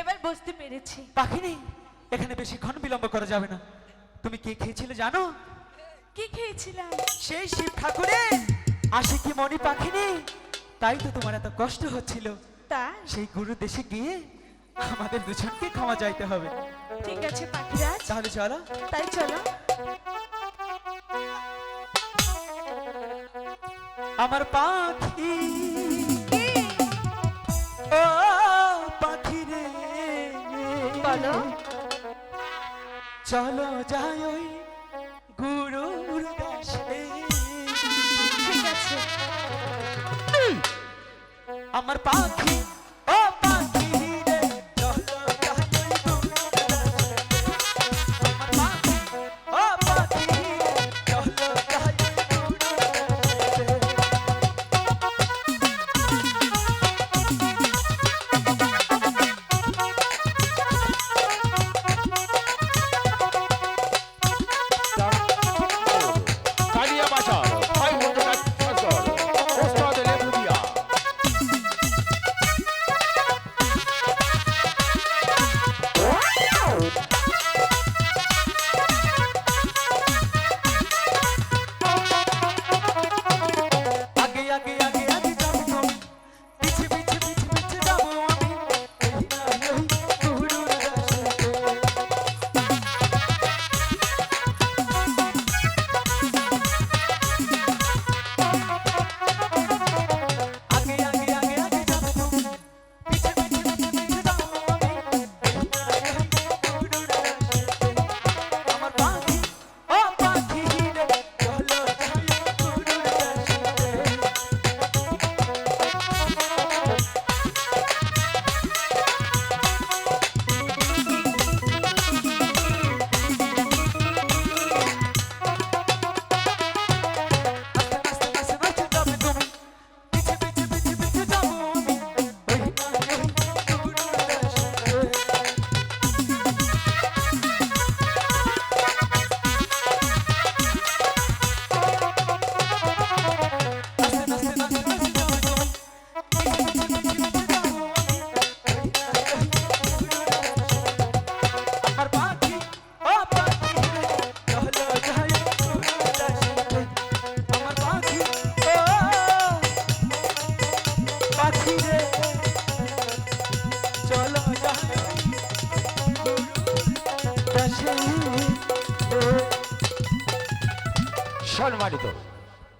এবার বুঝতে পেরেছি। পাখিনি এখানে বেশিক্ষণ বিলম্ব করা যাবে না। তুমি কে খেয়েছিলে জানো? কি খেয়েছিলাম? সেই শিব ঠাকুরে। আসে কি মনে পাখিনি তাই তো তোমার এত কষ্ট হচ্ছিল। তা সেই গুরু দেশে গিয়ে আমাদের দুজনকে ক্ষমা যাইতে হবে। ঠিক আছে পাখিরাজ। তাহলে চলো। তাই চলো। আমার পাখি চলো যাই ওই গুরুর দেশে ঠিক আছে। আমার পাখি সম্মানিত